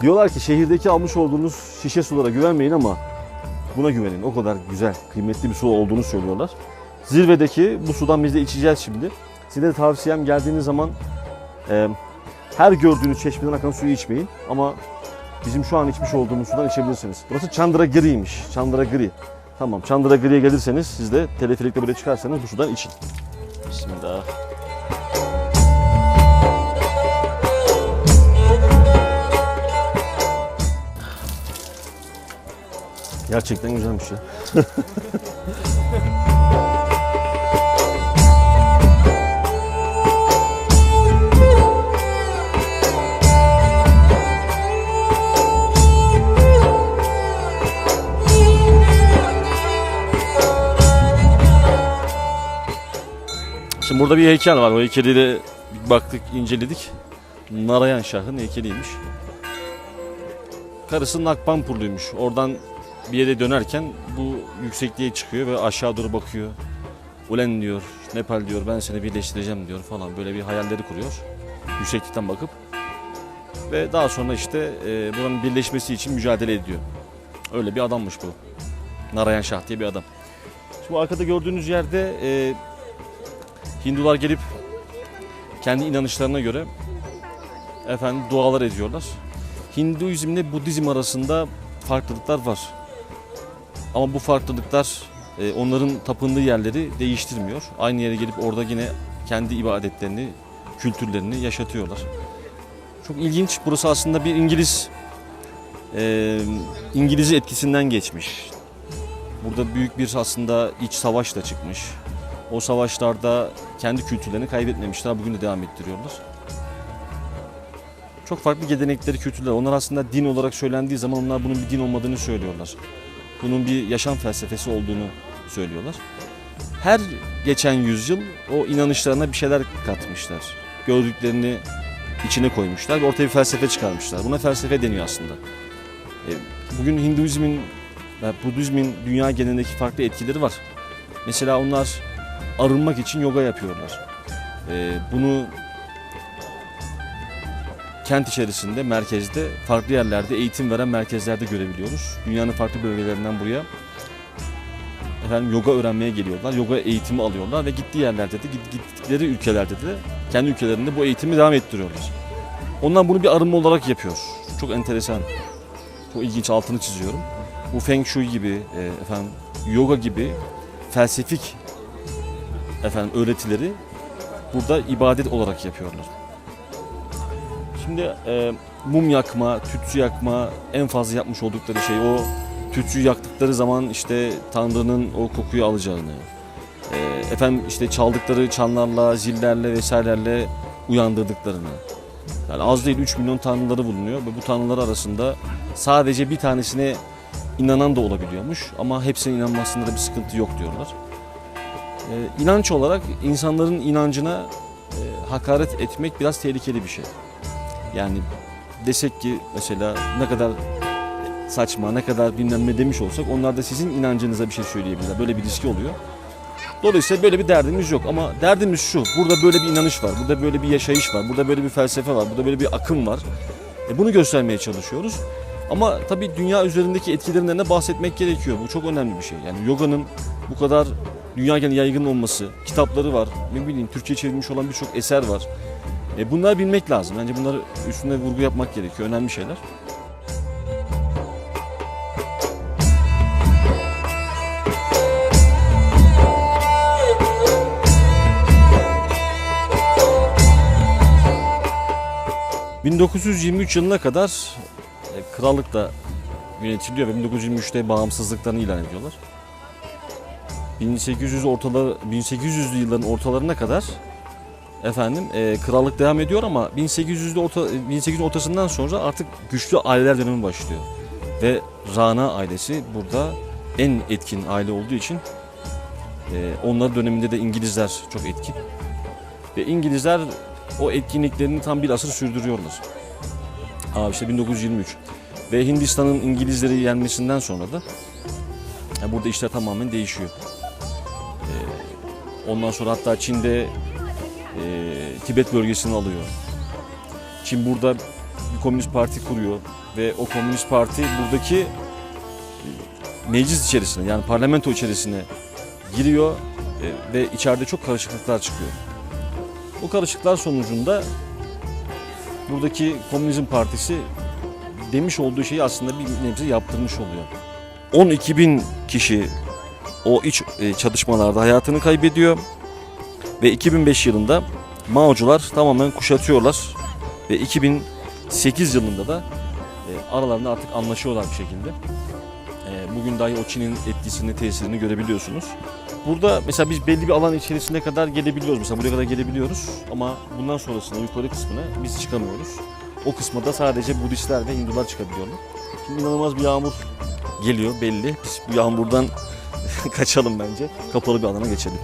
Diyorlar ki şehirdeki almış olduğunuz şişe sulara güvenmeyin ama buna güvenin. O kadar güzel, kıymetli bir su olduğunu söylüyorlar. Zirvedeki bu sudan biz de içeceğiz şimdi. Size de tavsiyem geldiğiniz zaman e, her gördüğünüz çeşmeden akan suyu içmeyin. Ama bizim şu an içmiş olduğumuz sudan içebilirsiniz. Burası Chandragiri'ymiş. Chandragiri. Tamam Chandragiri'ye gelirseniz siz de teleferikle böyle çıkarsanız bu sudan için. Bismillah. Gerçekten güzelmiş ya. Şimdi burada bir heykel var. O heykeli de baktık, inceledik. Narayan Şah'ın heykeliymiş. Karısı Nakpampurluymuş. Oradan bir yere dönerken bu yüksekliğe çıkıyor ve aşağı doğru bakıyor. Ulen diyor, Nepal diyor ben seni birleştireceğim diyor falan böyle bir hayalleri kuruyor. Yükseklikten bakıp. Ve daha sonra işte e, buranın birleşmesi için mücadele ediyor. Öyle bir adammış bu. Narayan Şah diye bir adam. Şimdi bu arkada gördüğünüz yerde e, Hindular gelip kendi inanışlarına göre efendim dualar ediyorlar. Hinduizmle Budizm arasında farklılıklar var. Ama bu farklılıklar e, onların tapındığı yerleri değiştirmiyor. Aynı yere gelip orada yine kendi ibadetlerini, kültürlerini yaşatıyorlar. Çok ilginç. Burası aslında bir İngiliz e, İngiliz etkisinden geçmiş. Burada büyük bir aslında iç savaş da çıkmış. O savaşlarda kendi kültürlerini kaybetmemişler. Bugün de devam ettiriyorlar. Çok farklı gelenekleri, kültürler. Onlar aslında din olarak söylendiği zaman onlar bunun bir din olmadığını söylüyorlar. Bunun bir yaşam felsefesi olduğunu söylüyorlar. Her geçen yüzyıl o inanışlarına bir şeyler katmışlar. Gördüklerini içine koymuşlar ve ortaya bir felsefe çıkarmışlar. Buna felsefe deniyor aslında. E, Bugün Hinduizmin ve Budizmin dünya genelindeki farklı etkileri var. Mesela onlar arınmak için yoga yapıyorlar. E, Bunu kent içerisinde, merkezde, farklı yerlerde eğitim veren merkezlerde görebiliyoruz. Dünyanın farklı bölgelerinden buraya efendim yoga öğrenmeye geliyorlar. Yoga eğitimi alıyorlar ve gittiği yerlerde de git- gittikleri ülkelerde de kendi ülkelerinde bu eğitimi devam ettiriyorlar. Onlar bunu bir arınma olarak yapıyor. Çok enteresan. Çok ilginç altını çiziyorum. Bu Feng Shui gibi, e, efendim yoga gibi felsefik efendim öğretileri burada ibadet olarak yapıyorlar. Şimdi e, mum yakma, tütsü yakma en fazla yapmış oldukları şey o tütsüyü yaktıkları zaman işte Tanrı'nın o kokuyu alacağını, e, efendim işte çaldıkları çanlarla, zillerle vesairelerle uyandırdıklarını. Yani az değil 3 milyon tanrıları bulunuyor ve bu tanrılar arasında sadece bir tanesine inanan da olabiliyormuş ama hepsine inanmasında da bir sıkıntı yok diyorlar. E, inanç olarak insanların inancına e, hakaret etmek biraz tehlikeli bir şey. Yani desek ki mesela ne kadar saçma, ne kadar bilmem ne demiş olsak onlar da sizin inancınıza bir şey söyleyebilirler. Böyle bir riski oluyor. Dolayısıyla böyle bir derdimiz yok ama derdimiz şu. Burada böyle bir inanış var, burada böyle bir yaşayış var, burada böyle bir felsefe var, burada böyle bir akım var. E bunu göstermeye çalışıyoruz. Ama tabii dünya üzerindeki etkilerinden de bahsetmek gerekiyor. Bu çok önemli bir şey. Yani yoganın bu kadar dünya genelinde yaygın olması, kitapları var, ne bileyim Türkçe çevrilmiş olan birçok eser var. E bunları bilmek lazım. Bence bunları üstünde vurgu yapmak gerekiyor. Önemli şeyler. ...1923 yılına kadar e, krallık da yönetiliyor ve 1923'te bağımsızlıklarını ilan ediyorlar. 1800 ortaları 1800'lü yılların ortalarına kadar efendim e, krallık devam ediyor ama 1800'lü orta 1800 ortasından sonra artık güçlü aileler dönemi başlıyor. Ve Rana ailesi burada en etkin aile olduğu için e, onlar döneminde de İngilizler çok etkin. Ve İngilizler o etkinliklerini tam bir asır sürdürüyorlar. Aa işte 1923. Ve Hindistan'ın İngilizleri yenmesinden sonra da e, burada işler tamamen değişiyor. E, ondan sonra hatta Çin'de e, Tibet bölgesini alıyor. Çin burada bir komünist parti kuruyor ve o komünist parti buradaki e, meclis içerisine yani parlamento içerisine giriyor e, ve içeride çok karışıklıklar çıkıyor. O karışıklıklar sonucunda buradaki Komünizm Partisi demiş olduğu şeyi aslında bir nebze yaptırmış oluyor. 12 bin kişi o iç e, çatışmalarda hayatını kaybediyor ve 2005 yılında Mao'cular tamamen kuşatıyorlar ve 2008 yılında da e, aralarında artık anlaşıyorlar bir şekilde. E, bugün dahi o Çin'in etkisini, tesirini görebiliyorsunuz. Burada mesela biz belli bir alan içerisine kadar gelebiliyoruz. Mesela buraya kadar gelebiliyoruz ama bundan sonrasında yukarı kısmına biz çıkamıyoruz. O kısma da sadece Budistler ve Hindular çıkabiliyorlar. Şimdi inanılmaz bir yağmur geliyor belli. Biz bu yağmurdan kaçalım bence. Kapalı bir alana geçelim.